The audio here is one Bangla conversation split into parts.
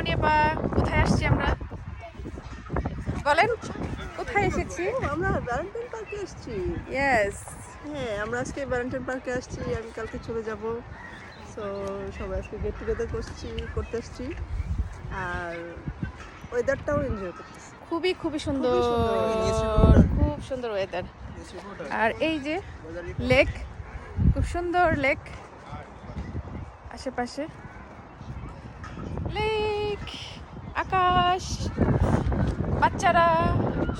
মামনি আপা কোথায় আসছি আমরা? বলেন কোথায় এসেছি? আমরা ভ্যালেন্টাইন পার্কে আসছি। ইয়েস হ্যাঁ আমরা আজকে ভ্যালেন্টাইন পার্কে আসছি আমি কালকে চলে যাব। সো সবাই আজকে গেট টুগেদার করছি করতে আসছি। আর ওয়েদারটাও এনজয় করতেছি। খুবই খুবই সুন্দর সুন্দর। খুব সুন্দর ওয়েদার আর এই যে লেক খুব সুন্দর লেক আশেপাশে। লেক আকাশ, বাচ্চারা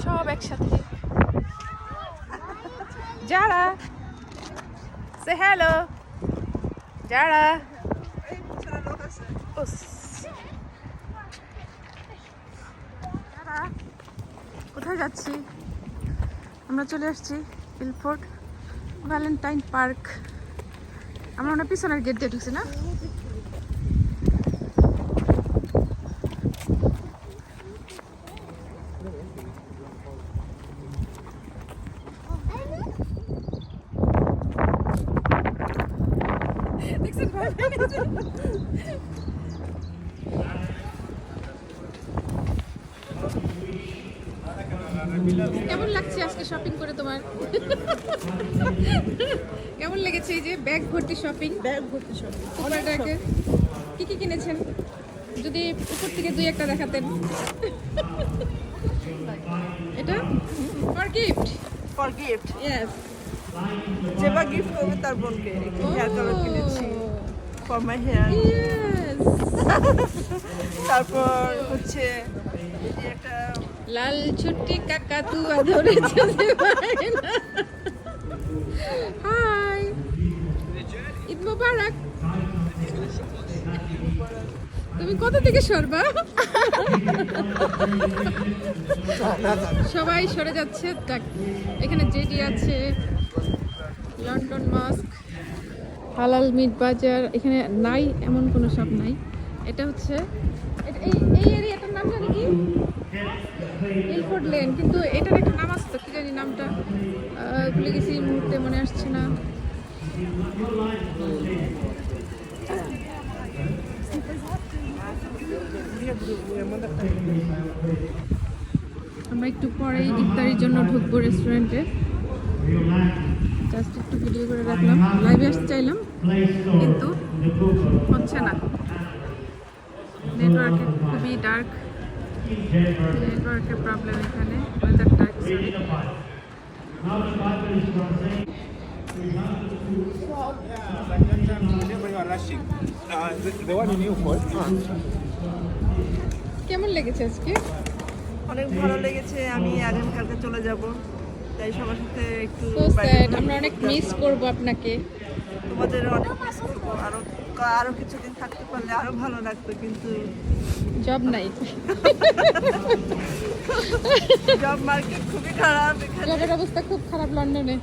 সব একসাথে। যারা সে হ্যালো যারা কোথায় যাচ্ছি? আমরা চলে আসছি ইলফোর্ড ভ্যালেন্টাইন পার্ক। আমরা ওনার পিছনের গেট দিয়ে ঢুকছি না? কেমন লাগছে আজকে শপিং করে তোমার? কেমন লেগেছে এই যে ব্যাগ ভর্তি শপিং ব্যাগ ভর্তি সব সুপারটাকে কি কি কিনেছেন? যদি উপর থেকে দুই একটা দেখাতেন। এটা? For gift for gift yes যে বা গিফট করবে তার বোনকে। একটি হেয়ার কালার কিনেছি। ফর মাই হেয়ার তারপর হচ্ছে একটা লাল ছুটি কাকা তুয়া ধরেছে যে বায়না। হাই ঈদ মোবারক। তুমি কত থেকে সরবা? সবাই সরে যাচ্ছে। এখানে জেডি আছে লন্ডন মাস্ক। হালাল মিট বাজার, এখানে নাই, এমন কোনো শপ নাই। এটা হচ্ছে এই এই এরিয়াটার নাম জানি কি? এলফোর্ড লেন কিন্তু এটার একটা নাম আছে তো, কি জানি নামটা। ভুলে গেছি মুহূর্তে মনে আসছে না। আমরা একটু পরেই ইফতারির জন্য ঢুকবো রেস্টুরেন্টে জাস্ট একটু ভিডিও করে রাখলাম লাইভে আসতে চাইলাম কিন্তু হচ্ছে না। নেটওয়ার্কে খুবই ডার্ক নেটওয়ার্কের প্রবলেম এখানে ওয়েদারটা. কেমন লেগেছে আজকে? অনেক ভালো লেগেছে আমি আগামীকালকে চলে যাব। তাই সবার সাথে একটু আমরা অনেক মিস। করব আপনাকে। তোমাদের অনেক মিস করব আরও আরও কিছুদিন থাকতে পারলে আরও ভালো লাগতো কিন্তু জব নাই। জব মার্কেট খুবই খারাপ জবের অবস্থা খুব খারাপ লন্ডনে।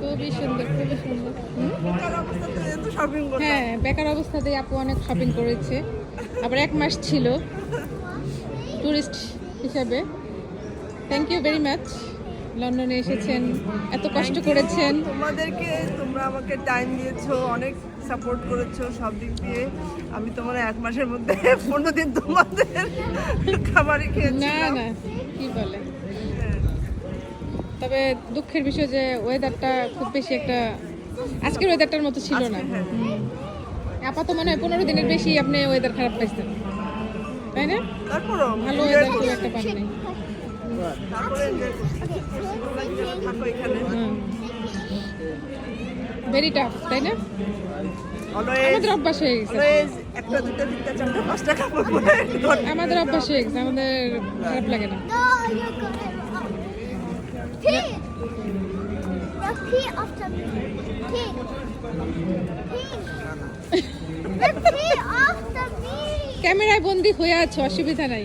খুবই সুন্দর খুবই সুন্দর। হ্যাঁ বেকার অবস্থাতেই আপু অনেক শপিং করেছে। আবার এক মাস ছিল। টুরিস্ট হিসাবে। থ্যাংক ইউ ভেরি মাচ লন্ডনে এসেছেন এত কষ্ট করেছেন। তোমাদেরকে তোমরা আমাকে টাইম দিয়েছ অনেক সাপোর্ট করেছ সব দিক দিয়ে। আমি তোমার এক মাসের মধ্যে পনেরো দিন তোমাদের খাবারই না না কি বলে। তবে দুঃখের বিষয় যে ওয়েদারটা খুব বেশি একটা আজকের ওয়েদারটার মতো ছিল না। হ্যাঁ। আপাতত মনে হয় পনেরো দিনের বেশি আপনি ওয়েদার খারাপ পাইছেন। তাই না? তারপরও ভালো ওয়েদার খুব একটা পান নাই ভেরি টাফ তাই না আমাদের অভ্যাস হয়ে গেছে একটা দুটো তিনটা চারটা পাঁচটা কাপড় পরে আমাদের অভ্যাস হয়ে গেছে আমাদের খারাপ লাগে না. ক্যামেরায় বন্দি হয়ে আছে অসুবিধা নাই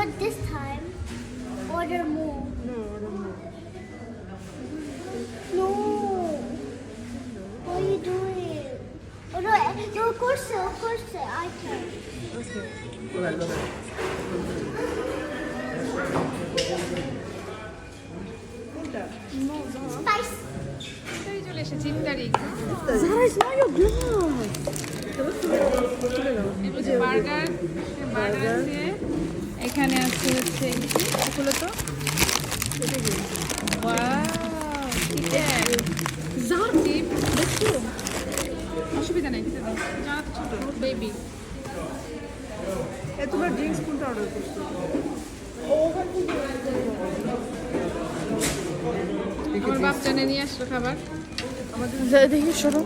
But this time, order more. No, order more. No. What are you doing? Oh, no, no, of course, of course, I can. Okay. Go ahead, go ahead. Spice. চলে এসেছি ইফতারি Zara, it's not your glass. Burger burger আছে এখানে আছে হচ্ছে এগুলো তো? অসুবিধা নেই বেবি এ তোমার ড্রিঙ্কস কোনটা অর্ডার করছ? আমার নিয়ে আসলো খাবার। দেখি সরো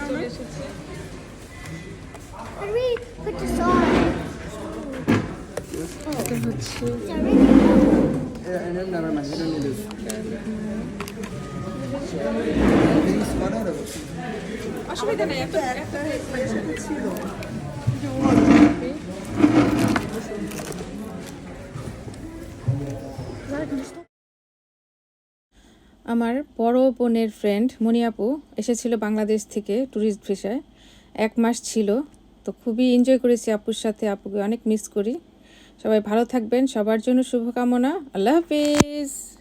চলে এসেছে। Can put this on? আমার বড় বোনের ফ্রেন্ড মনিয়াপু এসেছিল বাংলাদেশ থেকে ট্যুরিস্ট ভিসায় এক মাস ছিল, তো খুবই এনজয় করেছি আপুর সাথে, আপুকে অনেক মিস করি। সবাই ভালো থাকবেন সবার জন্য শুভকামনা আল্লাহ হাফিজ।